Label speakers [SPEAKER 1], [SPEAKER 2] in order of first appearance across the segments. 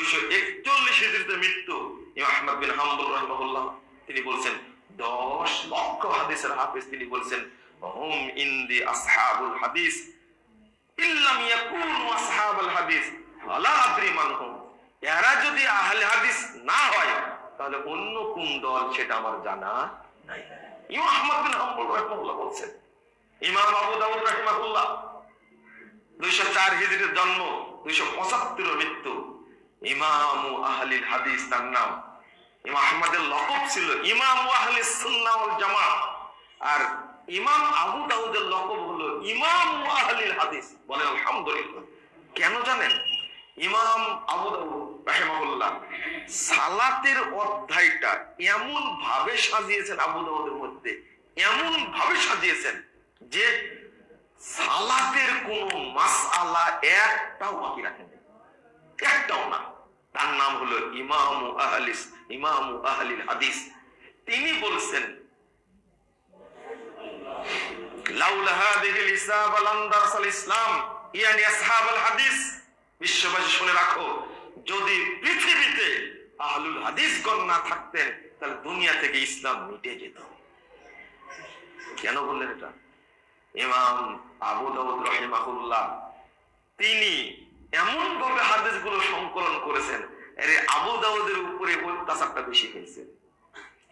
[SPEAKER 1] দুইশো একচল্লিশ হিজড়িতে মৃত্যু আহমদ বিন হাম্বুল রহমাহুল্লাহ। তিনি বলছেন, দশ লক্ষ হাদিসের হাফিজ তিনি বলছেন, হুম ইন্দি আসহাবুল হাদিস, ইল্লাম ইয়াকুনু আসহাবুল হাদিস, ফালা আদরি মান এরা যদি আহলে হাদিস না হয়, তাহলে অন্য কোন দল সেটা আমার জানা নাই। ইমাম আহমদ বিন হাম্বুল রহমাহুল্লাহ বলছেন, ইমাম আবু দাউদ রাহিমাহুল্লাহ, দুইশো চার হিজড়ির জন্ম, দুইশো পঁচাত্তর মৃত্যু। ইমাম আহলিল হাদিস তার নাম। ইমাম আহমদের লকব ছিল ইমাম আহলি জামা আর ইমাম আবু দাউদের লকব হলো ইমাম আহলিল হাদিস। বলেন আলহামদুলিল্লাহ। কেন জানেন? ইমাম আবু দাউদ রাহিমাহুল্লাহ সালাতের অধ্যায়টা এমন ভাবে সাজিয়েছেন আবু দাউদের মধ্যে এমন ভাবে সাজিয়েছেন যে সালাতের কোন মাসআলা একটাও বাকি রাখেন একটাও না। তার নাম হলো ইমাম আহলিস, ইমাম আহলিল হাদিস। তিনি বলছেন বিশ্ববাসী শুনে রাখো, যদি পৃথিবীতে আহলুল হাদিসগণ না থাকতেন, তাহলে দুনিয়া থেকে ইসলাম মিটে যেত। কেন বললেন এটা? ইমাম আবু দাউদ রহিমাহুল্লাহ, তিনি এমন ভাবে হাদিসগুলো সংকলন করেছেন, এর আবু দাউদের উপরে অত্যাচারটা বেশি হয়েছে।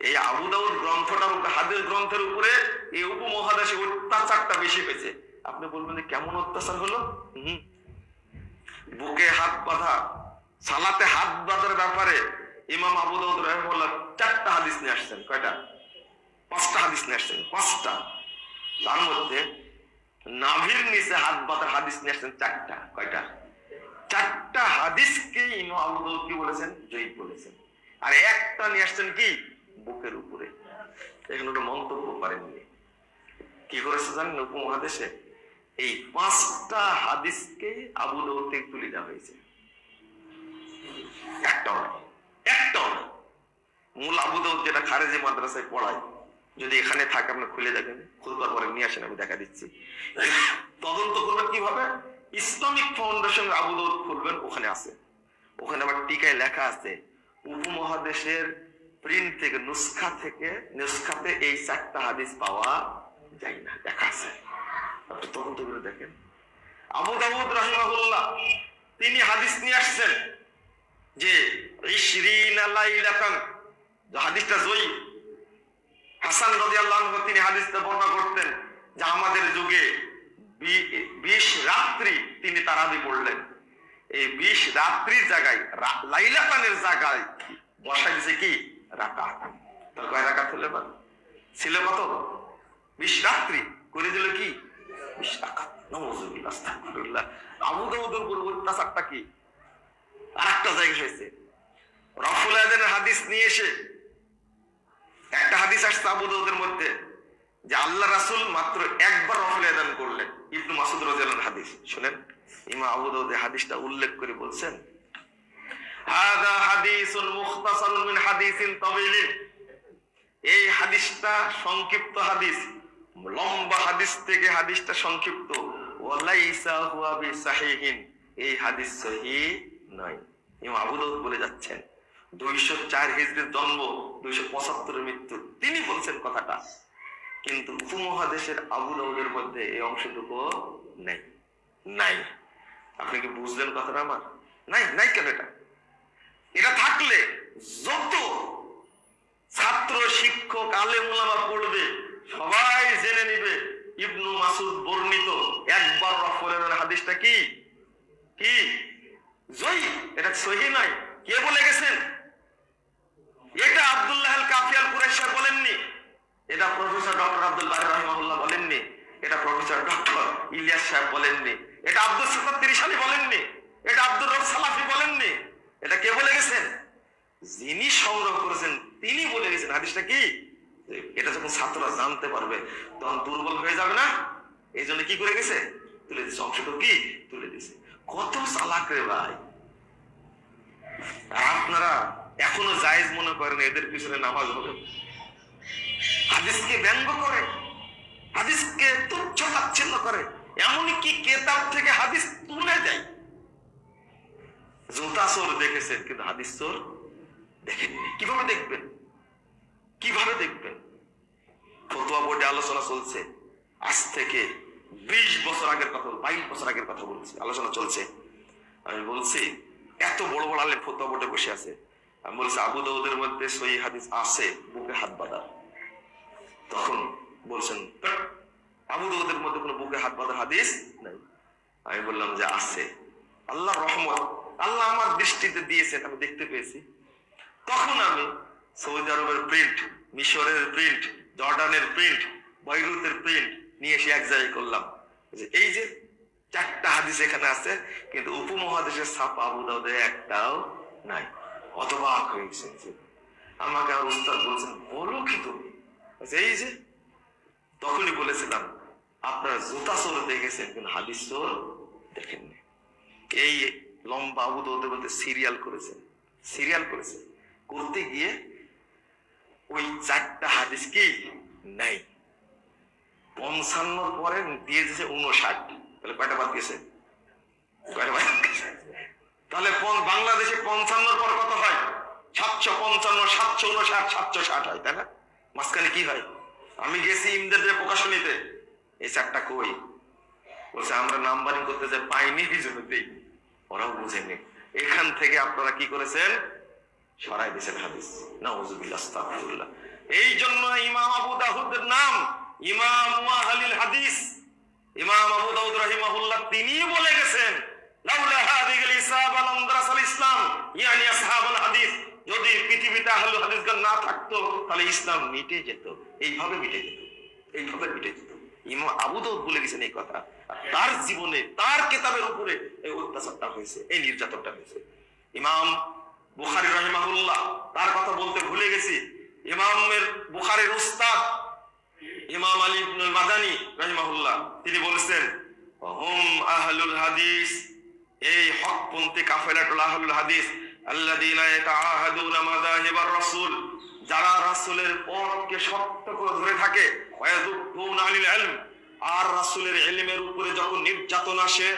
[SPEAKER 1] এই আবু দাউদ গ্রন্থটার উপরে, হাদিস গ্রন্থের উপরে এই উপমহাদেশে অত্যাচারটা বেশি হয়েছে। আপনি বলবেন কেমন অত্যাচার হলো? বুকে হাত বাঁধা, সালাতে হাত বাঁধার ব্যাপারে ইমাম আবু দাউদ রহিমাহুল্লাহ চারটা হাদিস নিয়ে আসছেন। কয়টা? পাঁচটা হাদিস নিয়ে আসছেন, পাঁচটা। তার মধ্যে নাভির নিচে হাত বাঁধার হাদিস নিয়ে আসছেন চারটা। কয়টা? চারটা হাদিসকে ইমাম কি বলেছেন? জয়ীব বলেছেন। আর একটা নিয়ে আসছেন কি? বুকের উপরে। এখানে একটা মন্তব্য করেননি কি করেছে জানেন উপমহাদেশে? এই পাঁচটা হাদিসকে আবু দাউদ তুলে দেওয়া হয়েছে। একটাও নয়। মূল আবু দাউদ যেটা খারেজি মাদ্রাসায় পড়ায়, যদি এখানে থাকে, আপনি খুলে দেখেন। খুলবার পরে নিয়ে আসেন, আমি দেখা দিচ্ছি। তদন্ত করবেন কীভাবে? ইসলামিক ফাউন্ডেশন আবু দাউদ খুলবেন, ওখানে আছে। ওখানে আবার টিকায় লেখা আছে, উপমহাদেশের প্রিন্ট থেকে, নুসখা থেকে, নুসখাতে এই চারটা হাদিস পাওয়া যায় না, লেখা আছে। আপনি তদন্ত করে দেখেন। আবু দাউদ রাহিমাহুল্লাহ, তিনি হাদিস নিয়ে আসছেন যে হাদিসটা জয়ী। হাসান রাদিয়াল্লাহু আনহু তিনি হাদিসটা বর্ণনা করতেন যে, আমাদের যুগে বিশ রাত্রি তিনি তারাবি পড়লেন। এই বিশ রাত্রির জায়গায় লাইলাতানের জায়গায় বসাই দিছে কি? রাকাত। কয় রাকাত হলে ছিল কত? বিশ রাত্রি। করে দিল কি? বিশ রাকাত। আবু দাউদের উপর অত্যাচারটা কি? আরেকটা জায়গা হয়েছে। রফুল হাদিস নিয়ে এসে একটা হাদিস আসছে আবু দাউদের মধ্যে। যে আল্লাহ রাসূল মাত্র একবার রফুল আয়দান করলেন। ইবনু মাসুদ রাদিয়াল্লাহু হাদিস। শুনেন ইমা আবু দাউদ হাদিসটা উল্লেখ করে বলছেন হাদা হাদিসুন মুখতাসারুন মিন হাদিসিন এই হাদিসটা সংক্ষিপ্ত হাদিস। লম্বা হাদিস থেকে হাদিসটা সংক্ষিপ্ত। ওয়ালাইসা হুয়া এই হাদিস সহিহ নয়। আবু দাউদ বলে যাচ্ছেন, দুইশো চার হিজড়ির জন্ম, দুইশো পঁচাত্তরের মৃত্যু। তিনি বলছেন কথাটা। কিন্তু উপমহাদেশের আবু দাউদের মধ্যে এই অংশটুকু নেই। নাই। আপনি কি বুঝলেন কথাটা আমার? নাই নাই কেন এটা? এটা থাকলে যত ছাত্র, শিক্ষক আলে মোলামা পড়বে, সবাই জেনে নিবে, ইবনু মাসুদ বর্ণিত, একবার রফলের হাদিসটা কি? কি? জয়ী। এটা সহি নয়। কে বলে গেছেন? এটা আব্দুল্লাহ কাফিয়াল সাহেব বলেননি। এটা প্রফেসর ডক্টর আব্দুল বারি রহমাহুল্লাহ বলেননি, এটা প্রফেসর ডক্টর ইলিয়াস সাহেব বলেননি, এটা আব্দুল সফর তিরিশালি বলেননি, এটা আব্দুর রব সালাফি বলেননি, এটা কে বলে গেছেন? যিনি সংগ্রহ করেছেন, তিনি বলে গেছেন। হাদিসটা কি? এটা যখন ছাত্ররা জানতে পারবে, তখন দুর্বল হয়ে যাবে না? এই জন্য কি করে গেছে? তুলে দিছে অংশটুকু কি? তুলে দিছে কত চালাক রে ভাই। আপনারা এখনও জায়েজ মনে করেন এদের পিছনে নামাজ হবে। হাদিসকে ব্যঙ্গ করে, হাদিসকে তুচ্ছ তাচ্ছিন্ন করে, এমনকি কেতাব থেকে হাদিস তুলে দেয়। জুতা চোর দেখেছেন, কিন্তু হাদিস চোর দেখেননি। কীভাবে দেখবেন? কীভাবে দেখবেন? ফতুয়া বোর্ডে আলোচনা চলছে। আজ থেকে বিশ বছর আগের কথা, বাইশ বছর আগের কথা বলছি, আলোচনা চলছে। আমি বলছি, এত বড় বড় আলেম ফতুয়া বোর্ডে বসে আছে। আমি বলছি, আবু দাউদের মধ্যে সই হাদিস আছে, বুকে হাত বাঁধা। তখন বলছেন আবু দাউদের মধ্যে কোনো বুকে হাত বাঁধার হাদিস নাই? আমি বললাম যে আছে। আল্লাহ রহমত, আল্লাহ আমার দৃষ্টিতে দিয়েছেন, আমি দেখতে পেয়েছি। তখন আমি সৌদি আরবের প্রিন্ট মিশরের প্রিন্ট জর্ডানের প্রিন্ট বৈরুতের প্রিন্ট নিয়ে এসে এক জায়গায় করলাম। যে এই যে চারটা হাদিস এখানে আছে, কিন্তু উপমহাদেশের ছাপা আবু দাউদের একটাও নাই। গেছেন আমাকে আর উস্তাদ বলছেন, বলো কি তুমি? বলছে, এই যে তখনই বলেছিলাম আপনারা জুতা চোর দেখেছেন কিন্তু হাদিস চোর দেখেননি। এই লম্বা আবু মধ্যে সিরিয়াল করেছেন সিরিয়াল করেছেন। করতে গিয়ে ওই চারটা হাদিস কি? নাই। পঞ্চান্ন পরে দিয়ে দিয়েছে উনষাট তাহলে কয়টা বাদ গেছে? কয়টা বাদ? তাহলে বাংলাদেশে পঞ্চান্নর পর কত হয়? সাতশো পঞ্চান্ন সাতশো উনষাট সাতশো ষাট হয় তাই না? মাঝখানে কি হয়? আমি গেছি ইমদাদের প্রকাশনীতে। এই চারটা কই? বলছে, আমরা নাম্বারিং করতে যে পাইনি এই ওরাও বুঝেনি। এখান থেকে আপনারা কি করেছেন? সরাই দিয়েছেন হাদিস। নাউজুবিল্লাহ এই জন্য ইমাম আবু দাহুদের নাম, ইমাম ওয়াহালিল হাদিস। ইমাম আবু দাউদ রাহিমাহুল্লাহ তিনি বলে গেছেন, লাউলা হাদিহিল ইসাব আল আমদারাসাল ইসলাম ইয়ানি আসহাবুল হাদিস। যদি পৃথিবীতে আহলুল হাদিসগণ না থাকতো, তাহলে ইসলাম মিটে যেত। এইভাবে মিটে যেত। এইভাবে মিটে যেত। ইমাম আবু দাউদ বলে গেছেন এই কথা। তার জীবনে, তার কিতাবের উপরে এই অত্যাচারটা হয়েছে, এই নির্যাতনটা হয়েছে। ইমাম বুখারী রহিমাহুল্লাহ, তার কথা বলতে ভুলে গেছি। ইমামের বুখারীর উস্তাদ ইমাম আলী ইবনুল মাদানী রহিমাহুল্লাহ, তিনি বলেছেন, হুম আহলুল হাদিস, এই হকপন্থী কাফেলাতুল আহলুল হাদিস আল্লাযীনা ইয়াতাআহাদুনা মাযাহিবার রাসূল, যারা রাসূলের পথকে শক্ত করে ধরে থাকে ওয়ায়াদুকুনা আনিল ইলম, আর রাসূলের ইলমের উপরে যখন নির্যাতন আসে,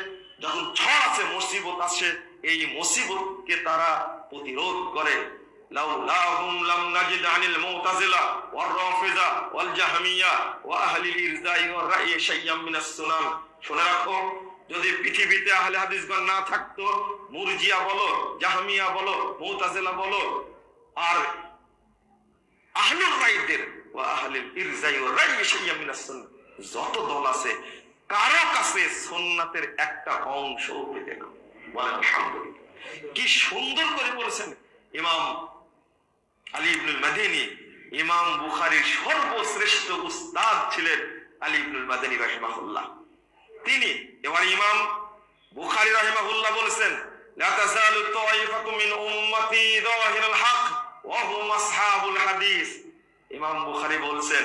[SPEAKER 1] যখন ঝড় আছে মুসিবত আসে, এই মুসিবতকে তারা প্রতিরোধ করে। লাউলাহুম লাম নাজিদ আনিল মুতাজিলা ওয়ার রাফিজা ওয়াল জাহমিয়া ওয়া আহলিল ইরজাই ওয়ার রাই শাইয়াম মিনাস সুনান শুনে রাখো যদি পৃথিবীতে আহলে হাদিসগণ না থাকতো, মুরজিয়া বলো, জাহমিয়া বলো, মুতাজিলা বলো, আর আহলুর রাইদের ওয়া আহলিল ইরজাই ওয়ার রাই শাইয়াম মিনাস সুনান যত দল আছে, কারও কাছে সুন্নাতের একটা অংশ পেতে না বলেন আলহামদুলিল্লাহ। কি সুন্দর করে বলেছেন ইমাম আলী ইবনুল মাদিনী। ইমাম বুখারীর সর্বশ্রেষ্ঠ উস্তাদ ছিলেন আলী ইবনুল মাদিনী রাহিমাহুল্লাহ। তিনি এবার ইমাম বুখারী রাহিমাহুল্লাহ বলেছেন, লা তাজালু তাইফাতু মিন উম্মতি যাহিরুল হক ওয়া হুম আসহাবুল হাদিস। ইমাম বুখারী বলছেন,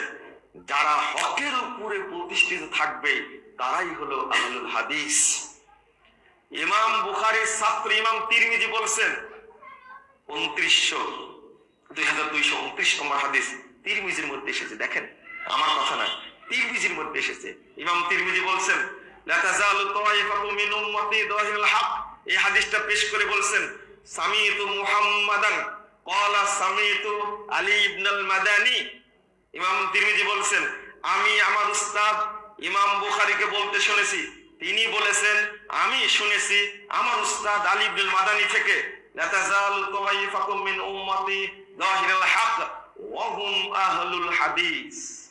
[SPEAKER 1] যারা হকের উপরে প্রতিষ্ঠিত থাকবে, তারাই হলো আহলুল হাদিস। ইমাম বুখারীর ছাত্র ইমাম তিরমিজি বলছেন, উনত্রিশশো, দুই হাজার দুইশো উনত্রিশ নম্বর হাদিস তিরমিজির মধ্যে এসেছে। দেখেন, আমার কথা নয়, তিরমিজির মধ্যে এসেছে। ইমাম তিরমিজি বলছেন হাদিসটা পেশ করে বলছেন মুহাম্মাদান। মাদানী। ইমাম বলছেন, আমি আমার উস্তাদ ইমাম বুখারীকে বলতে শুনেছি। তিনি বলেছেন, আমি শুনেছি আমার উস্তাদ আলী ইবনুল মাদানী থেকে মিন হাদিস।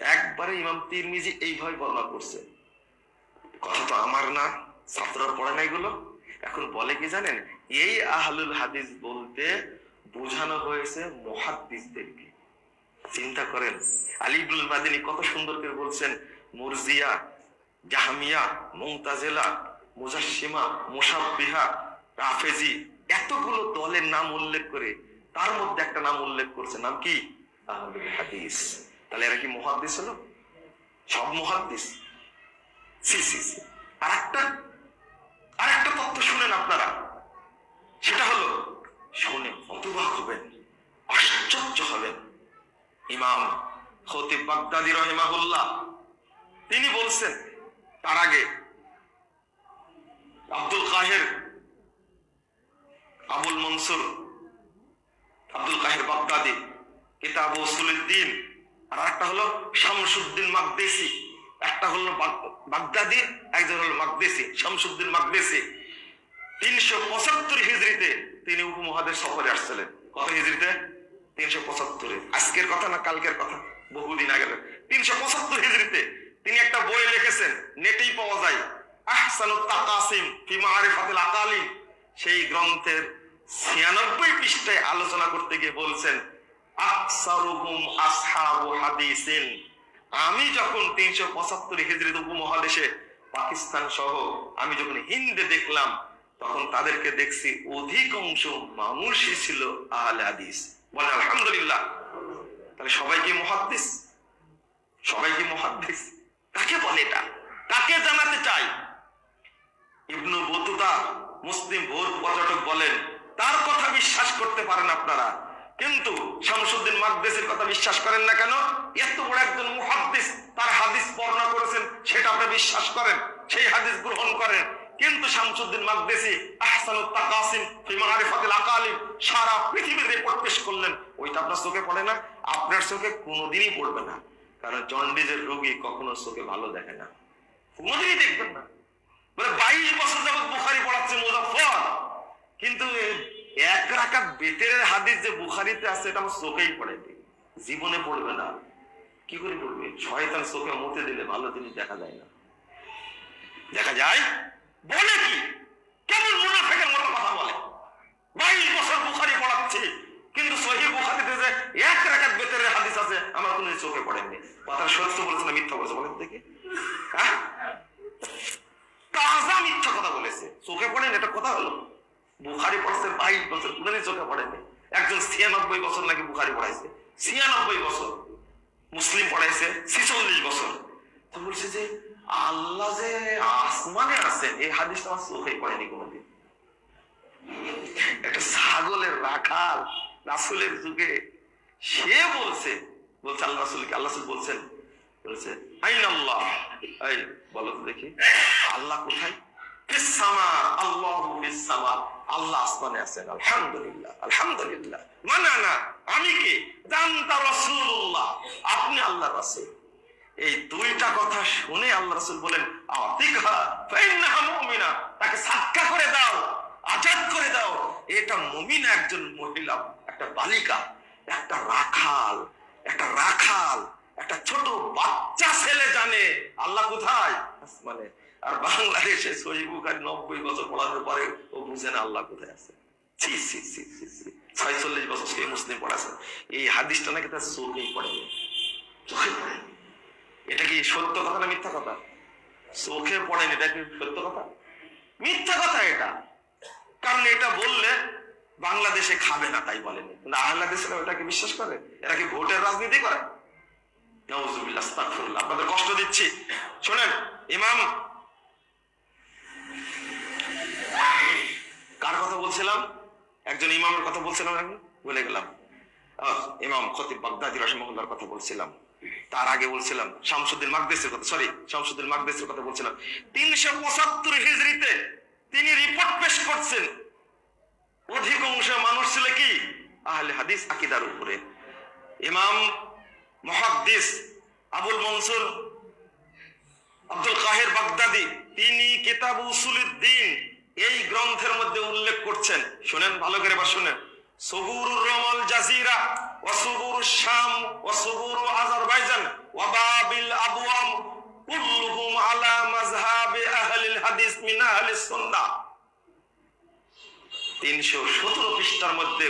[SPEAKER 1] একবারে ইমাম তিরমিজি এইভাবে বর্ণনা করছে। কথা তো আমার না ছাত্ররা পড়ে না এগুলো। এখন বলে কি জানেন? এই আহলুল হাদিস বলতে বোঝানো হয়েছে মুহাদ্দিসদেরকে। চিন্তা করেন আলিবুল মাদিনী কত সুন্দর করে বলছেন, মুরজিয়া, জাহামিয়া, মুমতাজেলা মুজাসিমা মুসাব্বিহা রাফেজি, এতগুলো দলের নাম উল্লেখ করে তার মধ্যে একটা নাম উল্লেখ করছে, নাম কি? আহলুল হাদিস। তাহলে এরা কি মুহাদ্দিস হলো? সব মুহাদ্দিস। C C C. আর একটা আর একটা তথ্য শুনেন আপনারা। সেটা হলো, শুনে অতবাক হবেন, আশ্চর্য হবেন। ইমাম খতিব বাগদাদি রহিমাহুল্লাহ, তিনি বলছেন, তার আগে আব্দুল কাহের, আবুল মনসুর, আব্দুল কাহির বাগদাদি কিতাব উসুলুদ্দিন আর একটা হলো শামসুদ্দিন মাকদেসি, একটা হলো একজন হলো মাকদেসি, শামসুদ্দিন মাকদেসি। তিনশো পঁচাত্তর হিজড়িতে তিনি উপমহাদেশ সফরে আসছিলেন। কত হিজড়িতে? তিনশো পঁচাত্তরে। আজকের কথা না কালকের কথা? বহুদিন তিনশো পঁচাত্তর হিজড়িতে তিনি একটা বই লিখেছেন, নেটেই পাওয়া যায়, আহসানুত তাকাসিম ফি মারিফাতিল আকালিম। সেই গ্রন্থের ছিয়ানব্বই পৃষ্ঠায় আলোচনা করতে গিয়ে বলছেন, আকসারুহুম আসহাবু হাদিসিন। আমি যখন তিনশো পঁচাত্তর হিজড়িত উপমহাদেশে পাকিস্তান সহ আমি যখন হিন্দে দেখলাম, তখন তাদেরকে দেখছি অধিকাংশ মানুষই ছিল আহলে হাদিস। বলে, আলহামদুলিল্লাহ। তাহলে সবাই কি মহাদ্দিস? সবাই কি মহাদ্দিস? কাকে বলে এটা? কাকে জানাতে চাই? ইবনু বতুতা, মুসলিম ভোর পর্যটক বলেন, তার কথা বিশ্বাস করতে পারেন আপনারা। কিন্তু শামসুদ্দিন মাকদেসের কথা বিশ্বাস করেন না কেন? এত বড় একজন মুহাদ্দিস তার হাদিস বর্ণনা করেছেন, সেটা আপনি বিশ্বাস করেন, সেই হাদিস গ্রহণ করেন। কিন্তু শামসুদ্দিন মাকদেসি আহসানুত তাকাসিম ফি মারিফাতিল আকালিম সারা পৃথিবীর রিপোর্ট পেশ করলেন। ওইটা আপনার চোখে পড়ে না? আপনার চোখে কোনোদিনই পড়বে না। কারণ জন্ডিজের রোগী কখনো চোখে ভালো দেখে না। কোনোদিনই দেখবেন না। মানে বাইশ বছর যাবৎ বুখারি পড়াচ্ছে মুজাফর কিন্তু এক রাকাত বেতের হাদিস যে বুখারিতে আছে, এটা আমার চোখেই পড়েনি জীবনে পড়বে না। কি করে পড়বে? শয়তান চোখে মতে দিলে ভালো জিনিস দেখা যায় না। দেখা যায়? বলে কি? কেমন মুনাফেকের মতো কথা বলে। বাইশ বছর বুখারি পড়াচ্ছে, কিন্তু সহি বুখারিতে যে এক রাকাত বেতের হাদিস আছে, আমার কোনো চোখে পড়েনি। কথা সত্য বলেছে না মিথ্যা বলেছে বলেন দেখি হ্যাঁ তাজা মিথ্যা কথা বলেছে চোখে পড়েন এটা কথা হলো বুখারি পড়ছে বাইশ বছর কোনদিন চোখে পড়েনি। একজন ছিয়ানব্বই বছর নাকি বুখারি পড়াইছে। ছিয়ানব্বই বছর। মুসলিম পড়াইছে, ছিচল্লিশ বছর। তো বলছে যে, আল্লাহ যে আসমানে আছেন, এই হাদিসটা আমার চোখে পড়েনি কোনোদিন। একটা ছাগলের রাখাল রাসুলের যুগে সে বলছে বলছে আল্লাহ রাসুলকে, আল্লাহ রাসূল বলছেন, বলছে আইন আল্লাহ এই, বলো তো দেখি, আল্লাহ কোথায়? আপনি আল্লাহ এই দুইটা কথা শুনে আল্লাহ বলেন তাকে করে দাও, আজাদ করে দাও। এটা মুমিনা একজন মহিলা, একটা বালিকা, একটা রাখাল একটা রাখাল, একটা ছোট বাচ্চা ছেলে জানে, আল্লাহ কোথায়? মানে আর বাংলাদেশে সহি বুখারি নব্বই বছর পড়ানোর পরে ও বুঝে না আল্লাহ কোথায় আছে। ছি ছি ছি ছি ছি। ছয়চল্লিশ বছর মুসলিম পড়াছে। এই হাদিসটা নাকি তার পড়েনি এটা কি সত্য কথা না মিথ্যা কথা? চোখে পড়েনি এটা কি সত্য কথা? মিথ্যা কথা এটা। কারণ এটা বললে বাংলাদেশে খাবে না তাই বলেনি কিন্তু আহলাদেশেরা ওটাকে বিশ্বাস করে। এরা কি ভোটের রাজনীতি করে? আপনাদের কষ্ট দিচ্ছি। শোনেন, ইমাম কার কথা বলছিলাম? একজন ইমামের কথা বলছিলাম বলে গেলাম। ইমাম খতিব বাগদাদি রহমুল্লাহর কথা বলছিলাম। তার আগে বলছিলাম, শামসুদ্দিন মাকদেসের কথা সরি শামসুদ্দিন মাকদেসের কথা বলছিলাম। তিনশো পঁচাত্তর হিজড়িতে তিনি রিপোর্ট পেশ করছেন। অধিকাংশ মানুষ ছিল কি? আহলে হাদিস আকিদার উপরে। ইমাম মহাদ্দিস আবুল মনসুর আব্দুল কাহের বাগদাদি, তিনি কিতাব উসুলুদ্দিন এই গ্রন্থের মধ্যে উল্লেখ করছেন, শুনেন ভালো করে বা শুনেন জাজিরা ওয়াসুবুর শাম ওয়াসুবুর আজারবাইজান কুল্লুহুম আলা আহলিল হাদিস পৃষ্ঠার মধ্যে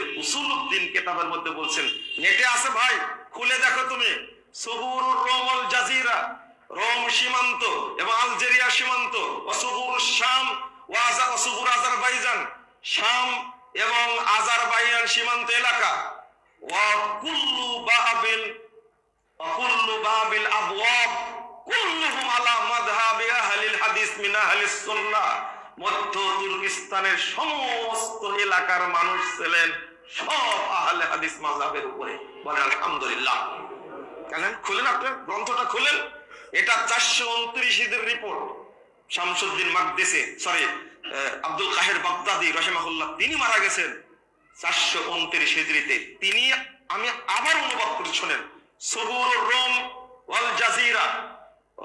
[SPEAKER 1] মধ্যে বলছেন, নেটে আছে ভাই, খুলে দেখো তুমি। সবুর রোমল জাজিরা, রোম সীমান্ত এবং আলজেরিয়া সীমান্ত অসুবুর শাম ওয়াজার আজারবাইজান, শাম এবং আজারবাইজান সীমান্ত এলাকা। মধ্য তুর্কিস্তানের সমস্ত এলাকার মানুষ ছিলেন সব আহলে হাদিস মাজাবের উপরে। বলেন, আলহামদুলিল্লাহ। কেন? খুলেন আপনার গ্রন্থটা খুলেন। এটা চারশো উনত্রিশ report Shamsuddin Maqdisi sorry Abdul Qaher Baghdadi রহেমাহুল্লাহ, তিনি মারা গেছেন চারশো উনত্রিশ হিজড়িতে। তিনি, আমি আবার অনুবাদ করে, শোনেন, সবুর রোম, ওয়াল জাজিরা,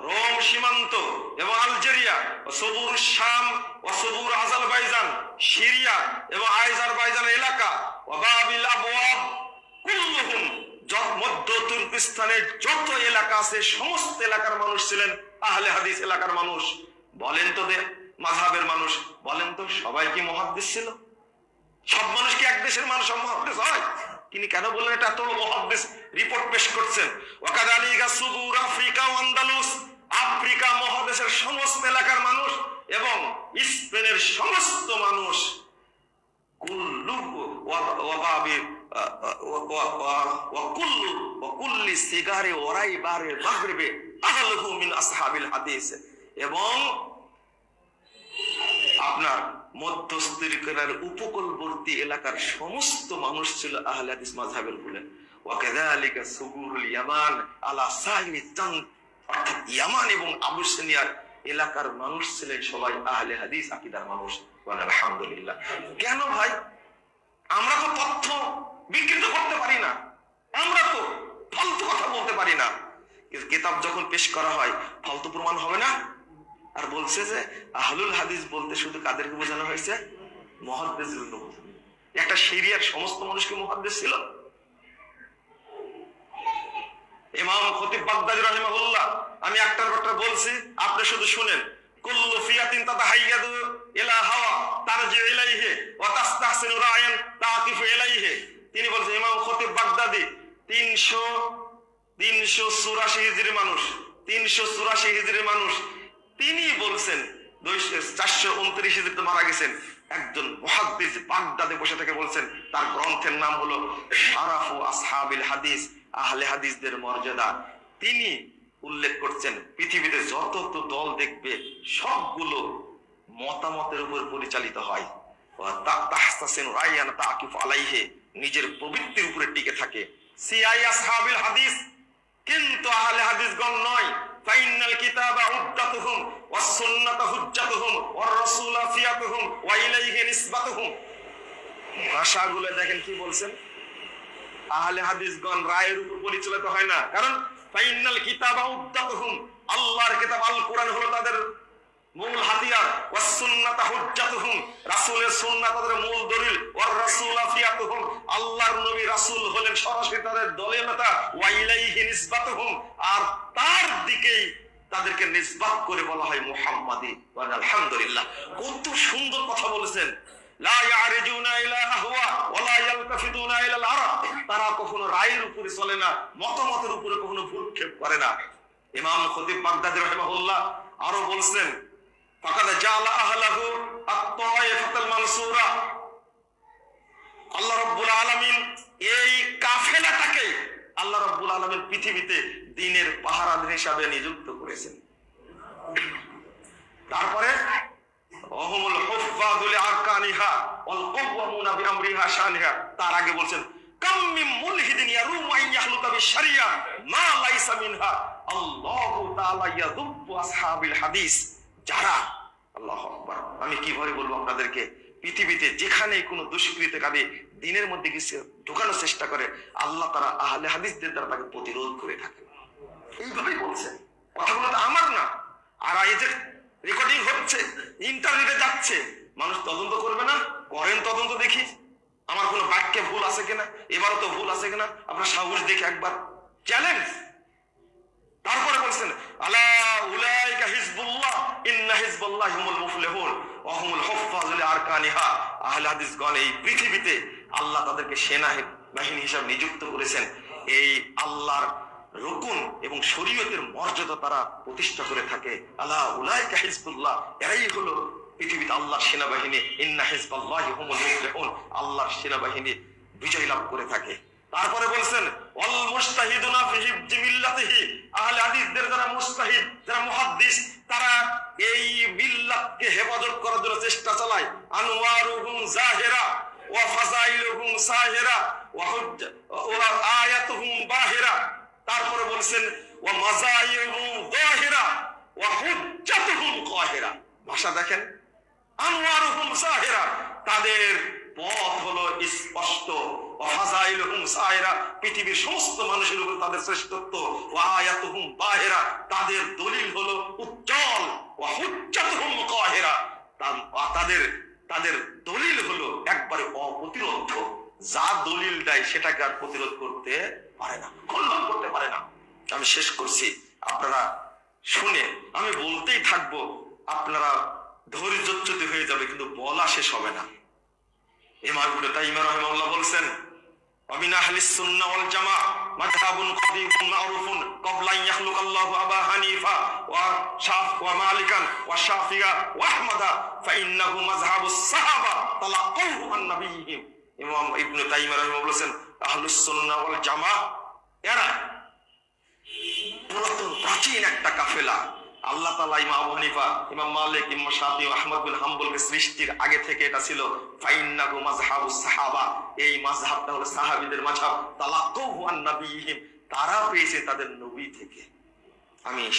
[SPEAKER 1] রোম সীমান্ত এবং আলজেরিয়া সবুর শাম, ও সবুর আজারবাইজান, সিরিয়া এবং আইজারবাইজান এলাকা, ও বাবিল আবওয়াব, কুল্লুহুম মধ্য তুর্কিস্তানের যত এলাকা আছে, সমস্ত এলাকার মানুষ ছিলেন আহলে হাদিস এলাকার মানুষ। বলেন তো দে, মাঝহাবের মানুষ, বলেন তো সবাই কি মহাদ্দেশ ছিল? সব মানুষ কি এক দেশের মানুষ মহাদ্দেশ হয়? তিনি কেন বললেন এটা বড় মহাদ্দেশ? রিপোর্ট পেশ করছেন। ওয়াকাদালিকা সুবুর আফ্রিকা ও আন্দালুস, আফ্রিকা মহাদেশের সমস্ত এলাকার মানুষ এবং স্পেনের সমস্ত মানুষ। কুল্লু ওয়া- ওয়াবাবি, আ- আ- ওয়া- ওয়া- ওয়া- ওয়াকুল্লু ওয়াকুল্লি সিগারে ওরাই বারে এবং আপনার মধ্যস্থিরকার উপকূলবর্তী এলাকার সমস্ত মানুষ ছিল আহলে হাদিস সুগুরুল ইয়ামান আলা সাহিরি চান অর্থাৎ ইয়ামান এবং আবুসিনিয়ার এলাকার মানুষ ছিলেন সবাই আহলে হাদিস, আকীদার মানুষ। আলহামদুলিল্লাহ। কেন ভাই? আমরা তো তথ্য বিকৃত করতে পারি না। আমরা তো ফালতু কথা বলতে পারি না। কিতাব যখন পেশ করা হয়, ফালতু প্রমাণ হবে না? আর বলছে যে, আহলুল হাদিস বলতে শুধু কাদেরকে বোঝানো হয়েছে? মহাদ্দেশ একটা সিরিয়ার সমস্ত মানুষকে মহাদ্দেশ ছিল? ইমাম খতিব বাগদাদি রাহিমাহুল্লাহ, আমি একটার একটা বলছি, আপনি শুধু শুনেন। কুল্লু ফিয়াতিন ইলা হাওয়া, তারজি ইলাইহি, ওয়া রায়ান তাকিফু ইলাইহি। তিনি বলছেন ইমাম খতিব বাগদাদি 300 384 হিজরি মানুষ 384 হিজরি মানুষ তিনি বলছেন চারশো উনত্রিশ মারা গেছেন। একজন মুহাদ্দিস বাগদাদে বসে থেকে বলছেন, তার গ্রন্থের নাম হলো শারাফু আসহাবিল হাদিস, আহলে হাদিসদের মর্যাদা। তিনি উল্লেখ করছেন, পৃথিবীতে যত দল দেখবে, সবগুলো মতামতের উপর পরিচালিত হয়। নিজের প্রবৃত্তির উপরে টিকে থাকে। সিআই আসহাবিল হাদিস কিন্তু আহলে হাদিসগণ নয়। ফাইনাল কিতাবা উদ্দাতুহুম, ওয়াস সুন্নাতা হুজ্জাতুহুম, ওয়ার রাসূলা ফিয়াতুহুম, ওয়া ইলাইহি নিসবাতুহুম। ভাষাগুলো দেখেন কি বলছেন? আহলে হাদিসগণ রায়ের উপর পরিচালিত হয় না। কারণ ফাইনাল কিতাবা উদ্দাতুহুম, আল্লাহর কিতাব আল কোরআন হলো তাদের কত সুন্দর কথা বলেছেন। লা ইয়ারিজুনা ইলা আহওয়া ওয়া লা ইয়ালতাফিতুনা তারা কখনো রায়ের উপরে চলে না, মতামতের উপরে কখনো ভ্রুক্ষেপ করে না। ইমাম খতিব বাগদাদি আরও বলছেন আল্লাহ রাব্বুল আলামিন এই কাফেলাটাকে আল্লাহ রাব্বুল আলামিন পৃথিবীতে দিনের পাহারাদার হিসাবে নিযুক্ত করেছেন। তারপরে তার আগে বলছেন হাদিস। যারা, আল্লাহু আমি কীভাবে বলব আপনাদেরকে? পৃথিবীতে যেখানে কোনো দুষ্কৃতকারী দিনের মধ্যে কিছু ঢোকানোর চেষ্টা করে, আল্লাহ তারা আহলে হাদিসদের দ্বারা তাকে প্রতিরোধ করে থাকে এইভাবেই বলছেন কথাগুলো তো আমার না। আর এই যে রেকর্ডিং হচ্ছে ইন্টারনেটে যাচ্ছে, মানুষ তদন্ত করবে না? করেন তদন্ত দেখি। আমার কোনো বাক্যে ভুল আছে কিনা? এবারও তো ভুল আছে কিনা? আপনার সাহস দেখে একবার। চ্যালেঞ্জ তারপরে বলছেন, আলা উলাইকা ইন্না হিজবুল্লাহ হুমুল আরকানিহা। আহলে এই পৃথিবীতে আল্লাহ তাদেরকে সেনা বাহিনী নিযুক্ত করেছেন। এই আল্লাহর রুকুন এবং শরীয়তের মর্যাদা তারা প্রতিষ্ঠা করে থাকে। আল্লাহ হিজবুল্লাহ, এরাই হলো পৃথিবীতে আল্লাহর সেনাবাহিনী। ইন্না হিজবাল্লাহি হুমুল আল্লাহর সেনাবাহিনী বিজয় লাভ করে থাকে। তারপরে বলছেন অল মুস্তাহিদুনা ফি হিফজি মিল্লাতিহি। আহলে হাদিসদের যারা মুস্তাহিদ, যারা মুহাদ্দিস, তারা এই মিল্লাতকে হেফাজত করার জন্য চেষ্টা চালায়। আনওয়ারুহুম জাহিরা ওয়া ফাজাইলুহুম সাহিরা ওয়া হুজ্জা ওয়া আয়াতুহুম বাহিরা। তারপরে বলছেন, ওয়া মাজাইহুম যাহিরা ওয়া হুজ্জাতুহুম কাহিরা। ভাষা দেখেন আনোয়ারুহুম সাহিরা। তাদের পথ হলো স্পষ্ট। পৃথিবীর সমস্ত মানুষের উপর তাদের শ্রেষ্ঠত্ব। ওয়া আয়াতুহুম বাহিরা, তাদের দলিল হলো উজ্জ্বল। ওয়া হুজ্জাতুহুম কাহিরা তাদের তাদের দলিল হলো একবারে অপ্রতিরোধ যা দলিল দেয় সেটাকে আর প্রতিরোধ করতে পারে না খণ্ডন করতে পারে না। আমি শেষ করছি। আপনারা শুনে, আমি বলতেই থাকব, আপনারা ধৈর্যচ্যুতি হয়ে যাবে, কিন্তু বলা শেষ হবে না। ইমাম ইবনে তাইমিয়া রাহিমাহুল্লাহ বলছেন ومن أهل السنة والجماعة مذهب قديم معروف قبل أن يخلق الله أبا حنيفة وشاف ومالكا والشافعي وأحمد فإنه مذهب الصحابة تلقوه عن نبيهم ইমাম ইবনে তাইমিয়া রাহিমাহুল্লাহ বলেছেন আহলুস সুন্নাহ ওয়াল জামাআহ এরা পুরাতন প্রাচীন একটা কাফেলা আল্লাহ তালা ইমাম হানিফা, ইমাম মালিক, ইমাম সাতি আহমদ বিন হাম্বলকে সৃষ্টির আগে থেকে এটা ছিল। ফাইন্নাহু মাযহাবুস সাহাবা। এই মাঝহাবটা হলো সাহাবীদের মাযহাব। তালাক্কুহু আন তারা পেয়েছে তাদের নবী থেকে। আমি